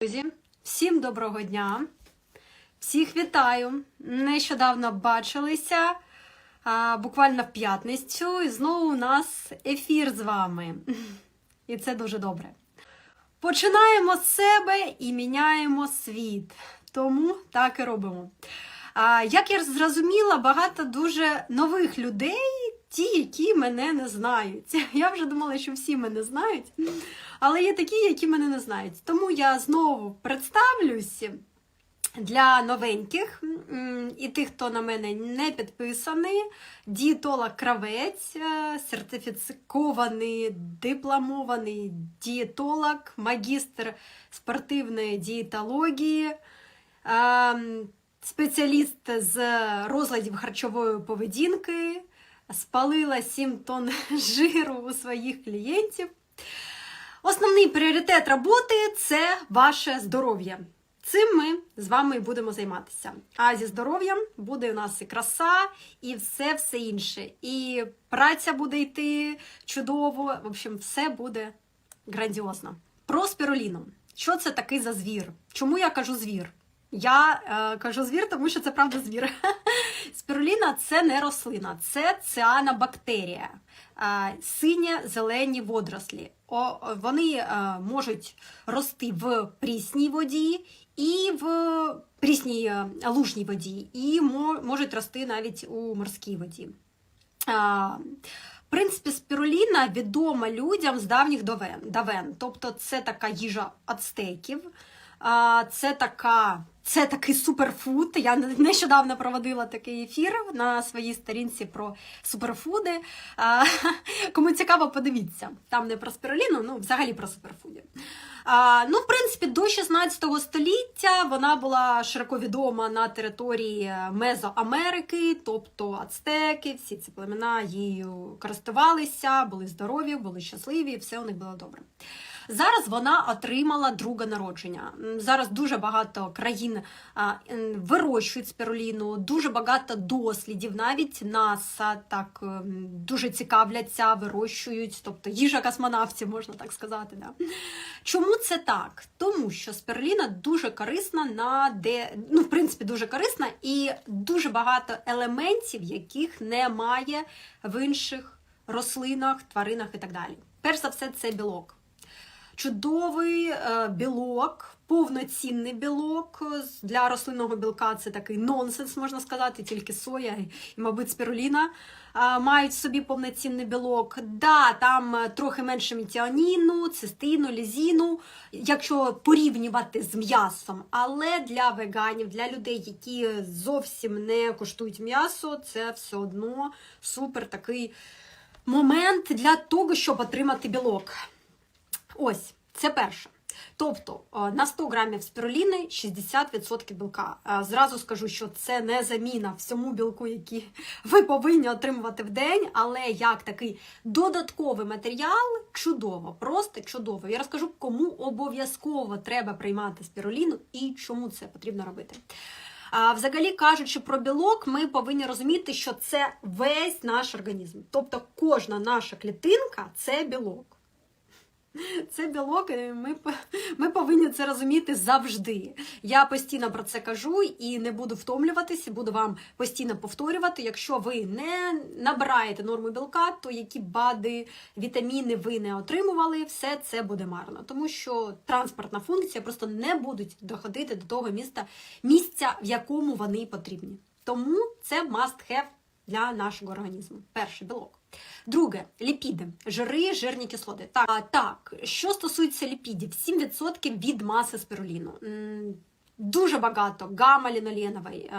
Друзі, всім доброго дня! Всіх вітаю! Нещодавно бачилися буквально в п'ятницю, і знову у нас ефір з вами. І це дуже добре. Починаємо з себе і міняємо світ. Тому так і робимо. Як я зрозуміла, багато дуже нових людей, ті, які мене не знають. Я вже думала, що всі мене знають, але є такі, які мене не знають. Тому я знову представлюсь для новеньких і тих, хто на мене не підписаний. Дієтолог кравець, е, сертифікований, дипломований дієтолог, магістр спортивної дієтології. Ем, Спеціаліст з розладів харчової поведінки, спалила 7 тонн жиру у своїх клієнтів. Основний пріоритет роботи це ваше здоров'я. Цим ми з вами будемо займатися. А зі здоров'ям буде у нас і краса, і все все інше. І праця буде йти чудово. В общем, все буде грандіозно. Про спіруліну. Що це такий за звір? Чому я кажу звір? Я е, кажу звір, тому що це правда звір. Спіруліна це не рослина, це цианобактерія, е, синє-зелені водорослі. Вони е, можуть рости в прісній воді і в прісній е, лужній воді, і мо, можуть рости навіть у морській воді. В принципі, спіруліна відома людям з давніх давен. Тобто це така їжа ацтеків, це така. Це такий суперфуд. Я нещодавно проводила такий ефір на своїй сторінці про суперфуди. Кому цікаво, подивіться. Там не про спіруліну, ну взагалі про суперфуди. Ну, в принципі, до 16 століття вона була широко відома на території Мезоамерики, тобто ацтеки, всі ці племена її користувалися, були здорові, були щасливі, все у них було добре. Зараз вона отримала друге народження. Зараз дуже багато країн вирощують спіруліну, дуже багато дослідів. Навіть НАСА так дуже цікавляться, вирощують, тобто їжа космонавтів, можна так сказати. Да? Чому це так? Тому що спіруліна дуже корисна на де, ну, в принципі, дуже корисна і дуже багато елементів, яких немає в інших рослинах, тваринах і так далі. Перш за все, це білок чудовий е, білок, повноцінний білок для рослинного білка. Це такий нонсенс, можна сказати, тільки соя і, мабуть, спіруліна е, мають в собі повноцінний білок. Да, там е, трохи менше мітіаніну, цистину, лізіну, якщо порівнювати з м'ясом. Але для веганів, для людей, які зовсім не коштують м'ясо, це все одно супер такий момент для того, щоб отримати білок. Ось, це перше. Тобто на 100 грамів спіруліни 60% білка. Зразу скажу, що це не заміна всьому білку, який ви повинні отримувати в день, але як такий додатковий матеріал чудово, просто чудово. Я розкажу, кому обов'язково треба приймати спіруліну і чому це потрібно робити. Взагалі кажучи про білок, ми повинні розуміти, що це весь наш організм. Тобто кожна наша клітинка це білок. Це білок, ми ми повинні це розуміти завжди. Я постійно про це кажу і не буду втомлюватися, буду вам постійно повторювати. Якщо ви не набираєте норму білка, то які бади, вітаміни ви не отримували, все це буде марно. Тому що транспортна функція просто не будуть доходити до того міста, місця, в якому вони потрібні. Тому це must have для нашого організму. Перший білок. Друге, ліпіди, жири, жирні кислоти. Так, так, що стосується ліпідів, 7% від маси спіруліну. Дуже багато гамма-ліноленовий,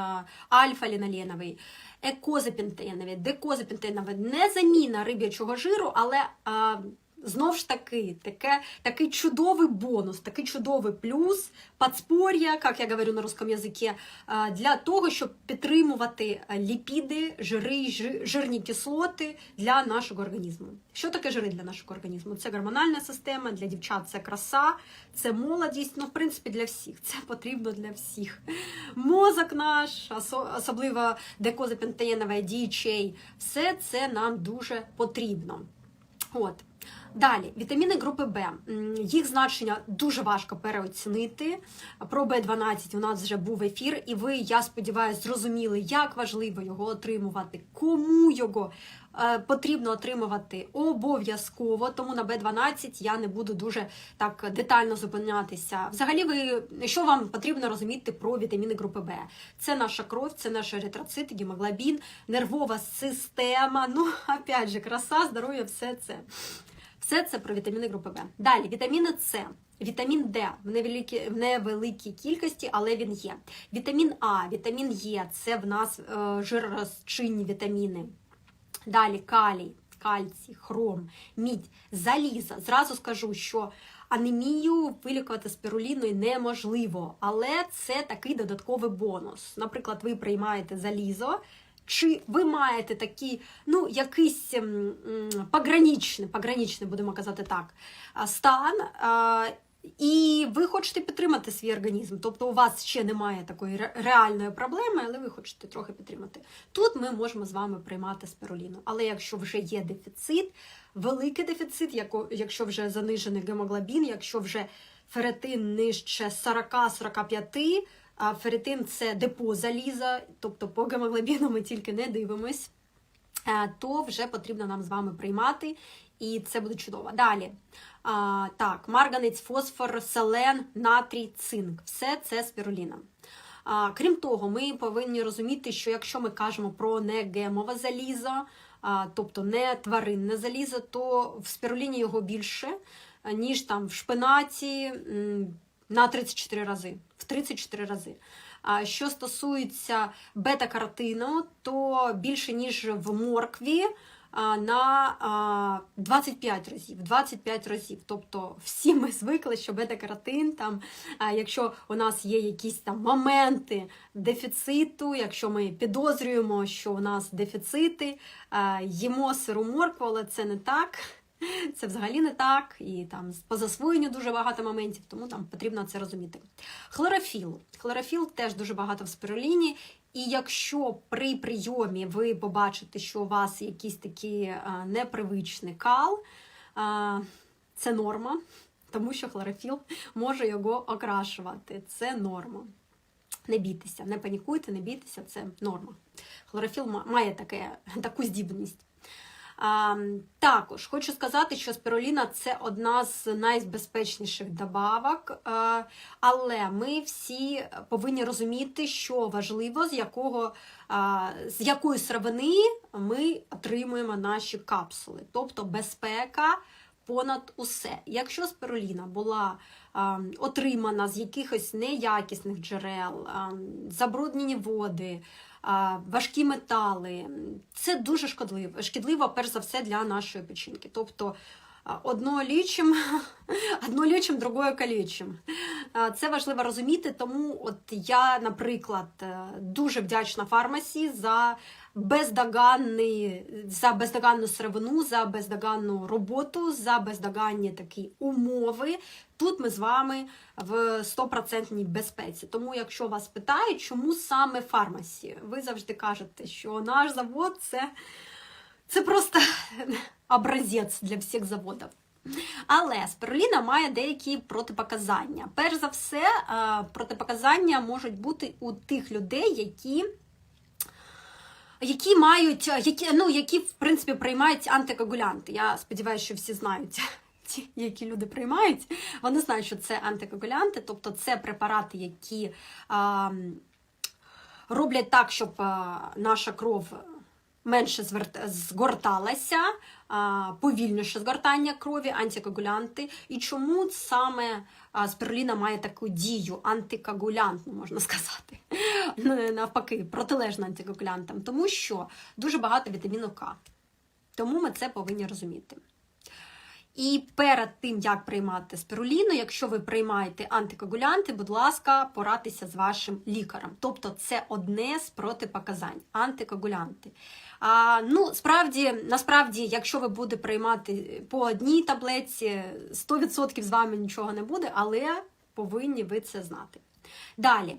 альфа-ліноленовий, екозапентеновий, декозапентеновий. Не заміна риб'ячого жиру, але Знов ж таки, таке, такий чудовий бонус, такий чудовий плюс, подспор'я, як я говорю на русском язикі, для того, щоб підтримувати ліпіди, жири, жирні кислоти для нашого організму. Що таке жири для нашого організму? Це гормональна система, для дівчат це краса, це молодість, ну, в принципі, для всіх. Це потрібно для всіх. Мозок наш, особливо декозапентеновий, DHA, все це нам дуже потрібно. От. Далі, вітаміни групи Б. Їх значення дуже важко переоцінити. Про Б12 у нас вже був ефір, і ви, я сподіваюся, зрозуміли, як важливо його отримувати, кому його е, потрібно отримувати обов'язково. Тому на Б12 я не буду дуже так детально зупинятися. Взагалі, ви що вам потрібно розуміти про вітаміни групи Б? Це наша кров, це наш еритроцит, гемоглобін, нервова система. Ну, опять же, краса, здоров'я, все це. Все це про вітаміни групи Б. Далі, вітаміни С. Вітамін Д в невеликій, в невеликій кількості, але він є. Вітамін А, вітамін Е це в нас е, жиророзчинні вітаміни. Далі калій, кальцій, хром, мідь, заліза. Зразу скажу, що анемію вилікувати спіруліною неможливо, але це такий додатковий бонус. Наприклад, ви приймаєте залізо. Чи ви маєте такий, ну, якийсь м, м, пограничний, пограничний, будемо казати так, стан, і ви хочете підтримати свій організм. Тобто у вас ще немає такої реальної проблеми, але ви хочете трохи підтримати. Тут ми можемо з вами приймати спируліну. Але якщо вже є дефіцит, великий дефіцит, якщо вже занижений гемоглобін, якщо вже феретин нижче 40-45, а ферритин це депо заліза, тобто по гемоглобіну ми тільки не дивимось, е, то вже потрібно нам з вами приймати, і це буде чудово. Далі. А, так, марганець, фосфор, селен, натрій, цинк. Все це спіруліна. А, крім того, ми повинні розуміти, що якщо ми кажемо про негемове залізо, а, тобто не тваринне залізо, то в спіруліні його більше, ніж там в шпинаті на 34 рази. В 34 рази. А що стосується бета-каротину, то більше, ніж в моркві, на 25 разів. 25 разів. Тобто всі ми звикли, що бета-каротин, там, якщо у нас є якісь там моменти дефіциту, якщо ми підозрюємо, що у нас дефіцити, їмо сиру моркву, але це не так. Це взагалі не так, і там по засвоєнню дуже багато моментів, тому там потрібно це розуміти. Хлорофіл. Хлорофіл теж дуже багато в спируліні. І якщо при прийомі ви побачите, що у вас якийсь такий непривичний кал, це норма, тому що хлорофіл може його окрашувати. Це норма. Не бійтеся, не панікуйте, не бійтеся, це норма. Хлорофіл має таке, таку здібність. Також хочу сказати, що спируліна це одна з найбезпечніших добавок, а, але ми всі повинні розуміти, що важливо, з якого а, з якої сировини ми отримуємо наші капсули, тобто безпека. Понад усе, якщо спируліна була отримана з якихось неякісних джерел, забруднені води, важкі метали, це дуже шкідливо, шкідливо, перш за все, для нашої печінки. Тобто одно лічим, одно лічим, другое калічим. Це важливо розуміти, тому от я, наприклад, е, дуже вдячна фармасі за бездоганний, за бездоганну сировину, за бездоганну роботу, за бездоганні такі умови. Тут ми з вами в стопроцентній безпеці. Тому, якщо вас питають, чому саме фармасі, ви завжди кажете, що наш завод це, це просто образець для всіх заводів. Але спируліна має деякі протипоказання. Перш за все, протипоказання можуть бути у тих людей, які які мають, які, ну, які, в принципі, приймають антикоагулянти. Я сподіваюся, що всі знають. Ті, які люди приймають, вони знають, що це антикоагулянти, тобто це препарати, які а, роблять так, щоб а, наша кров менше зверт- згорталася, а, повільніше згортання крові, антикоагулянти. І чому саме а, спируліна має таку дію, антикоагулянтну, можна сказати, Ну, навпаки, протилежна антикоагулянтам, тому що дуже багато вітаміну К. Тому ми це повинні розуміти. І перед тим, як приймати спируліну, якщо ви приймаєте антикоагулянти, будь ласка, порадьтеся з вашим лікарем. Тобто це одне з протипоказань антикоагулянти. А, ну, справді, насправді, якщо ви будете приймати по одній таблетці, 100% з вами нічого не буде, але повинні ви це знати. Далі.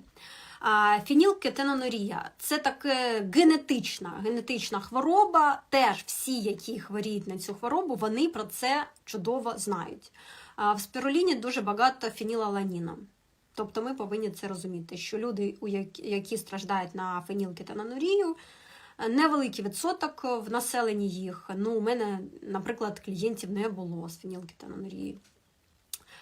А, Фенілкетонурія – це таке генетична, генетична хвороба. Теж всі, які хворіють на цю хворобу, вони про це чудово знають. В спіруліні дуже багато фенілаланіна. Тобто ми повинні це розуміти, що люди, які страждають на фенілкетонурію, невеликий відсоток в населенні їх. Ну, у мене, наприклад, клієнтів не було з фенілкетонурією.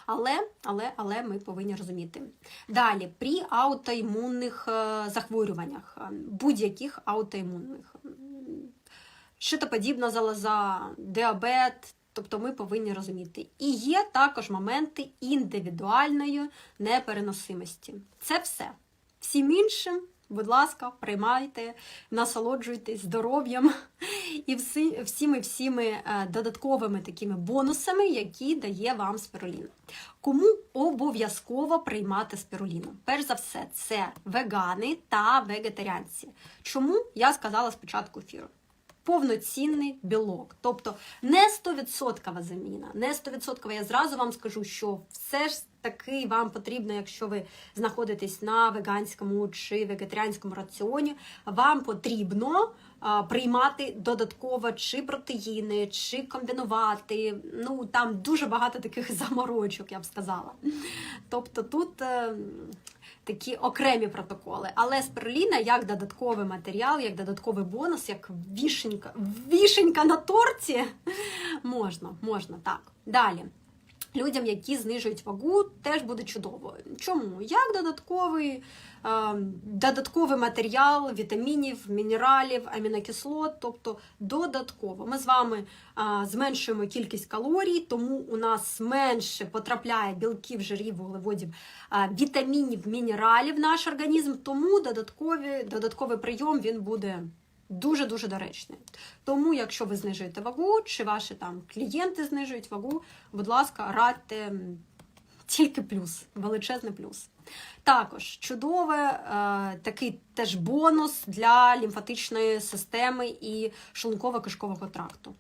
Але, але, але ми повинні розуміти. Далі, при аутоімунних е, захворюваннях, е, будь-яких аутоімунних, м, щитоподібна залоза, діабет. Тобто ми повинні розуміти. І є також моменти індивідуальної непереносимості. Це все. Всім іншим, будь ласка, приймайте, насолоджуйтесь здоров'ям і всі, всіми всіми е, додатковими такими бонусами, які дає вам спіруліна. Кому обов'язково приймати спіруліну? Перш за все, це вегани та вегетаріанці. Чому я сказала спочатку ефіру? Повноцінний білок, тобто не 100% заміна, не 100% я зразу вам скажу, що все ж таки вам потрібно, якщо ви знаходитесь на веганському чи вегетаріанському раціоні, вам потрібно приймати додатково чи протеїни, чи комбінувати. Ну там дуже багато таких заморочок, я б сказала. Тобто тут. е, такі окремі протоколи. Але спируліна як додатковий матеріал, як додатковий бонус, як вішенька, вішенька на торті. Можна, можна так. Далі. Людям, які знижують вагу, теж буде чудово. Чому? Як додатковий, е, додатковий матеріал вітамінів, мінералів, амінокислот, тобто додатково. Ми з вами е, зменшуємо кількість калорій, тому у нас менше потрапляє білків, жирів, вуглеводів, е, вітамінів, мінералів в наш організм, тому додаткові, додатковий прийом він буде дуже-дуже доречний. Тому, якщо ви знижуєте вагу, чи ваші там клієнти знижують вагу, будь ласка, радьте тільки плюс, величезний плюс. Також чудовий е, такий теж бонус для лімфатичної системи і шлунково-кишкового тракту.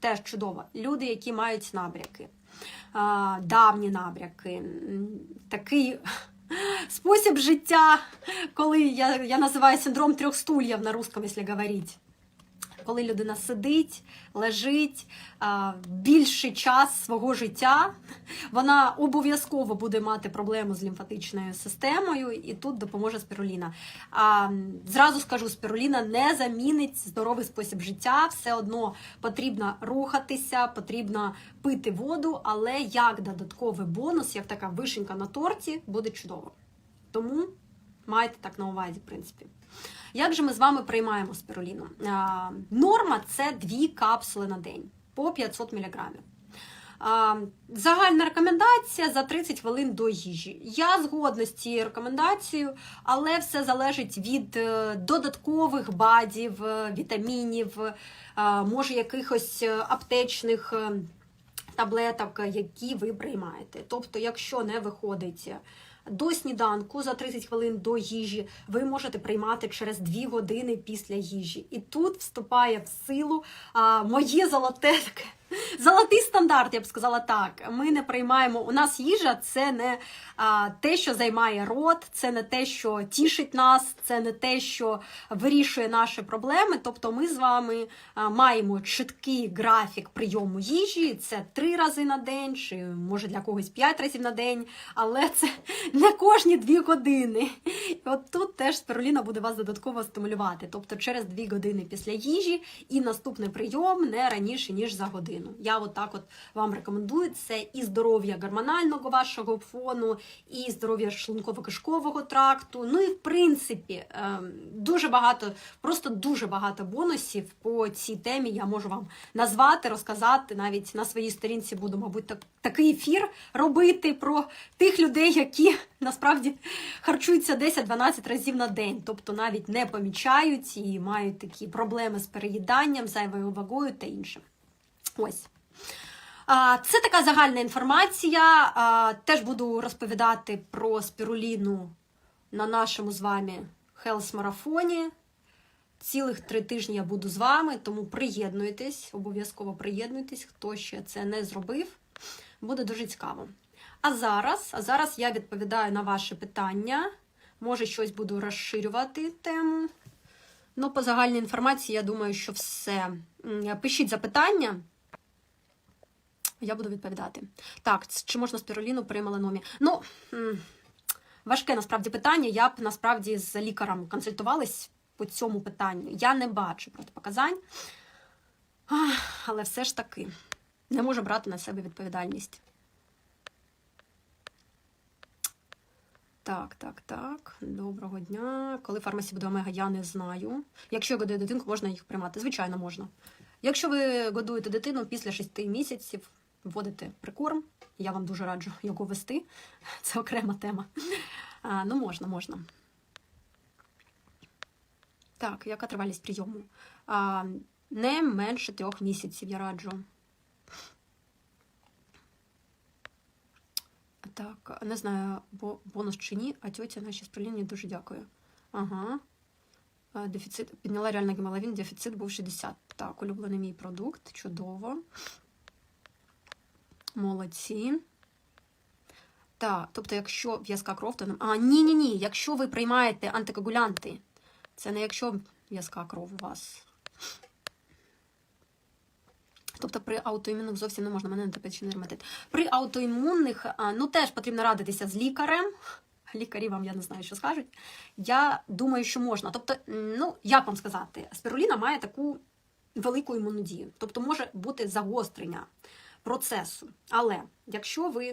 Теж чудово. Люди, які мають набряки, е, давні набряки, такий спосіб життя, коли я, я називаю синдром трьох стульев на русском, якщо говорити. Коли людина сидить, лежить більший час свого життя, вона обов'язково буде мати проблему з лімфатичною системою, і тут допоможе спіруліна. А, зразу скажу, спіруліна не замінить здоровий спосіб життя. Все одно потрібно рухатися, потрібно пити воду, але як додатковий бонус, як така вишенька на торті, буде чудово. Тому майте так на увазі, в принципі. Як же ми з вами приймаємо спіруліну? Норма це 2 капсули на день по 500 мг. Загальна рекомендація за 30 хвилин до їжі. Я згодна з цією рекомендацією, але все залежить від е, додаткових бадів, е, вітамінів, е, може якихось аптечних. Таблеток, які ви приймаєте. Тобто, якщо не виходить до сніданку за 30 хвилин до їжі, ви можете приймати через 2 години після їжі. І тут вступає в силу а, моє золоте таке. Золотий стандарт, я б сказала так. Ми не приймаємо. У нас їжа це не а, те, що займає рот, це не те, що тішить нас, це не те, що вирішує наші проблеми. Тобто, ми з вами а, маємо чіткий графік прийому їжі. Це три рази на день, чи може для когось п'ять разів на день, але це не кожні дві години. І от тут теж спируліна буде вас додатково стимулювати. Тобто через дві години після їжі і наступний прийом не раніше ніж за годину. Я от так от вам рекомендую це і здоров'я гормонального вашого фону, і здоров'я шлунково-кишкового тракту. Ну і в принципі ем, дуже багато, просто дуже багато бонусів по цій темі я можу вам назвати, розказати. Навіть на своїй сторінці буду, мабуть, так, такий ефір робити про тих людей, які насправді харчуються 10-12 разів на день, тобто навіть не помічають і мають такі проблеми з переїданням, зайвою вагою та іншим. Ось. Це така загальна інформація. Теж буду розповідати про спіруліну на нашому з вами хелс-марафоні. Цілих три тижні я буду з вами, тому приєднуйтесь, обов'язково приєднуйтесь, хто ще це не зробив. Буде дуже цікаво. А зараз, а зараз я відповідаю на ваші питання. Може, щось буду розширювати тему. Ну, по загальній інформації, я думаю, що все. Пишіть запитання. Я буду відповідати. Так, чи можна спіруліну при меланомі? Ну, важке насправді питання. Я б насправді з лікарем консультувалась по цьому питанню. Я не бачу протипоказань, але все ж таки не можу брати на себе відповідальність. Так, так, так. Доброго дня. Коли фармасі буде омега, я не знаю. Якщо я годую дитинку, можна їх приймати. Звичайно, можна. Якщо ви годуєте дитину після 6 місяців, вводите прикорм. Я вам дуже раджу його вести. Це окрема тема. А, ну, можна, можна. Так, яка тривалість прийому? А, не менше трьох місяців, я раджу. Так, не знаю, бо бонус чи ні, а тьотя наші сприлінні дуже дякую. Ага. Дефіцит підняла реально гемоглобін, дефіцит був 60. Так, улюблений мій продукт. Чудово. Молодці. Так, тобто, якщо в'язка кров, то не. А, ні, ні, ні. Якщо ви приймаєте антикоагулянти, це не якщо в'язка кров у вас. Тобто при аутоімунних зовсім не можна, мене антипечний дерматит. При аутоімунних, ну теж потрібно радитися з лікарем. Лікарі вам я не знаю, що скажуть. Я думаю, що можна. Тобто, ну як вам сказати, спіруліна має таку велику імунну дію. Тобто може бути загострення процесу. Але якщо ви,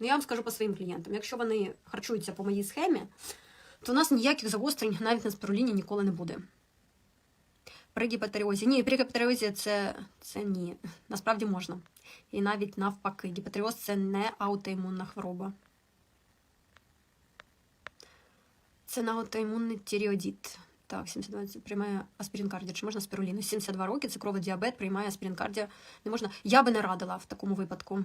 ну я вам скажу по своїм клієнтам, якщо вони харчуються по моїй схемі, то у нас ніяких загострень навіть на спіруліні ніколи не буде. При гіпотеріозі. Ні, при гіпотеріозі це, це ні. Насправді можна. І навіть навпаки, гіпотеріоз це не аутоімунна хвороба. Це не аутоімунний тіріодіт. Так, 72 приймає аспірин кардіо. Чи можна спіруліну? 72 роки, цукровий діабет, приймає аспірин кардіо. Не можна. Я би не радила в такому випадку.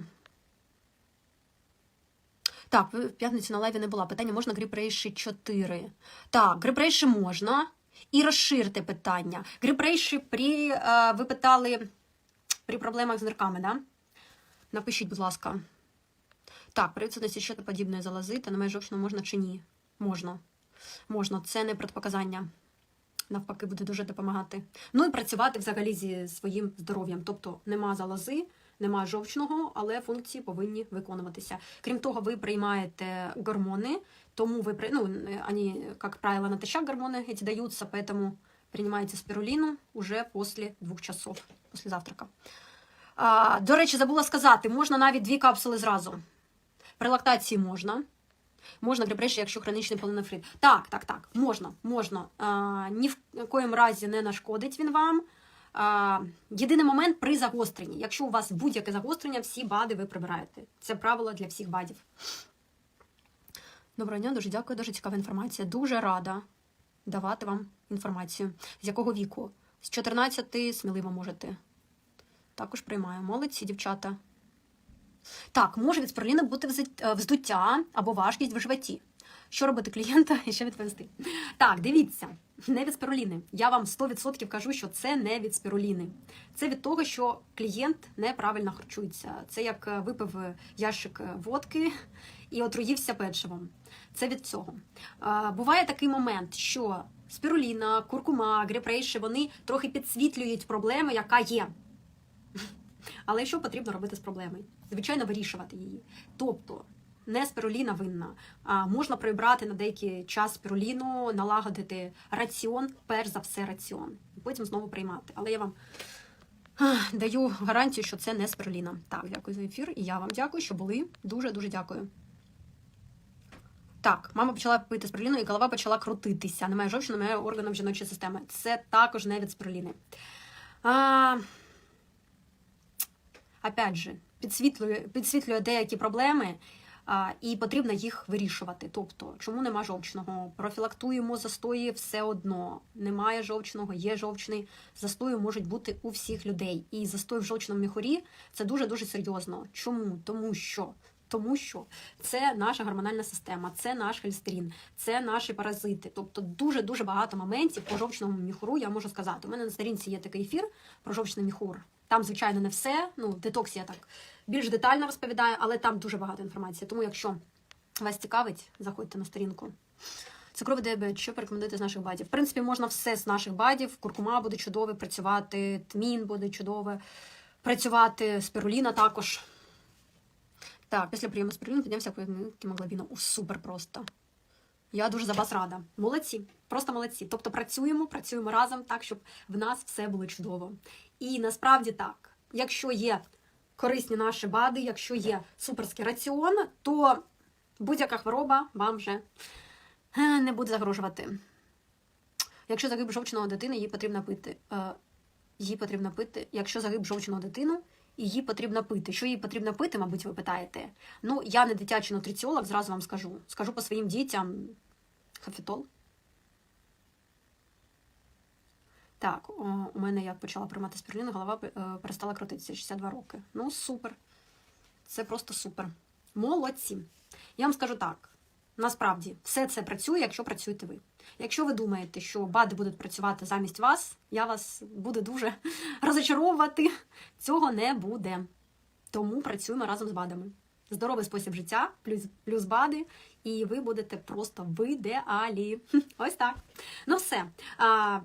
Так, в п'ятницю на лайві не була. Питання можна гріпрейші 4. Так, гріпрейші можна. І розширте питання. Гріпрейші при, е, ви питали при проблемах з нирками, да? Напишіть, будь ласка. Так, при відсутності щось подібної залози, та немає жовчного можна чи ні? Можна. Можна. Це не протипоказання Навпаки, буде дуже допомагати. Ну і працювати взагалі зі своїм здоров'ям. Тобто нема залози, нема жовчного, але функції повинні виконуватися. Крім того, ви приймаєте гормони, тому вы, при- ну, они, как правило, натощак гормоны эти даются, поэтому принимаете спирулину уже после двох часов, після завтрака. А, до речі, забула сказати, можна навіть дві капсули зразу. При лактації можна. Можна грибрейші, якщо хронічний полинефрит. Так, так, так, можна, можна. А, ні в коїм разі не нашкодить він вам. А, єдиний момент при загостренні. Якщо у вас будь-яке загострення, всі БАДи ви прибираєте. Це правило для всіх БАДів. Доброго дня, дуже дякую, дуже цікава інформація. Дуже рада давати вам інформацію. З якого віку? З 14 сміливо можете. Також приймаю. Молодці, дівчата. Так, може від спируліни бути е, вздуття або важкість в животі. Що робити клієнта і що відповісти? Так, дивіться, не від спируліни. Я вам 100% кажу, що це не від спируліни. Це від того, що клієнт неправильно харчується. Це як е, випив ящик е, водки і отруївся печивом. Це від цього. Буває такий момент, що спіруліна, куркума, гріпрейші, вони трохи підсвітлюють проблему, яка є. Але що потрібно робити з проблемою? Звичайно, вирішувати її. Тобто, не спіруліна винна, а можна прибрати на деякий час спіруліну, налагодити раціон, перш за все раціон, і потім знову приймати. Але я вам даю гарантію, що це не спіруліна. Так, дякую за ефір, і я вам дякую, що були. Дуже дуже дякую. Так, мама почала пити спируліну, і голова почала крутитися. Немає жовчу, немає органів жіночої системи. Це також не від спируліни. А, опять же, підсвітлює, підсвітлює деякі проблеми, і потрібно їх вирішувати. Тобто, чому нема жовчного? Профілактуємо застої все одно. Немає жовчного, є жовчний. Застої можуть бути у всіх людей. І застой в жовчному міхурі це дуже-дуже серйозно. Чому? Тому що. Тому що це наша гормональна система, це наш холестерин, це наші паразити. Тобто дуже дуже багато моментів по жовчному міхуру я можу сказати. У мене на сторінці є такий ефір про жовчний міхур. Там, звичайно, не все. Ну, детокс я так більш детально розповідаю, але там дуже багато інформації. Тому, якщо вас цікавить, заходьте на сторінку. Цукровий діабет, що порекомендуєте з наших бадів? В принципі, можна все з наших бадів. Куркума буде чудове працювати, тмін буде чудове працювати, спіруліна також. Так, після прийому спіруліну піднявся. О, супер просто. Я дуже за вас рада. Молодці, просто молодці. Тобто працюємо, працюємо разом так, щоб в нас все було чудово. І насправді так, якщо є корисні наші бади, якщо є суперський раціон, то будь-яка хвороба вам вже е, не буде загрожувати. Якщо загиб жовчного дитини, її потрібно пити. Е, Її потрібно пити. Якщо загиб жовчного дитину, її потрібно пити. Що їй потрібно пити, мабуть, ви питаєте. Ну, я не дитячий нутриціолог, зразу вам скажу. Скажу по своїм дітям хафітол. Так, у мене як почала приймати спіруліну, голова е, перестала крутитися 62 роки. Ну, супер. Це просто супер. Молодці. Я вам скажу так: насправді все це працює, якщо працюєте ви. Якщо ви думаєте, що БАДи будуть працювати замість вас, я вас буду дуже розочаровувати. Цього не буде. Тому працюємо разом з БАДами. Здоровий спосіб життя, плюс, плюс БАДи, і ви будете просто в ідеалі. Ось так. Ну все.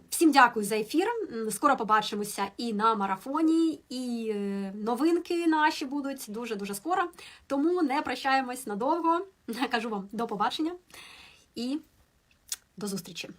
Всім дякую за ефір. Скоро побачимося і на марафоні, і е, новинки наші будуть дуже-дуже скоро. Тому не прощаємось надовго. Кажу вам до побачення і до зустрічі.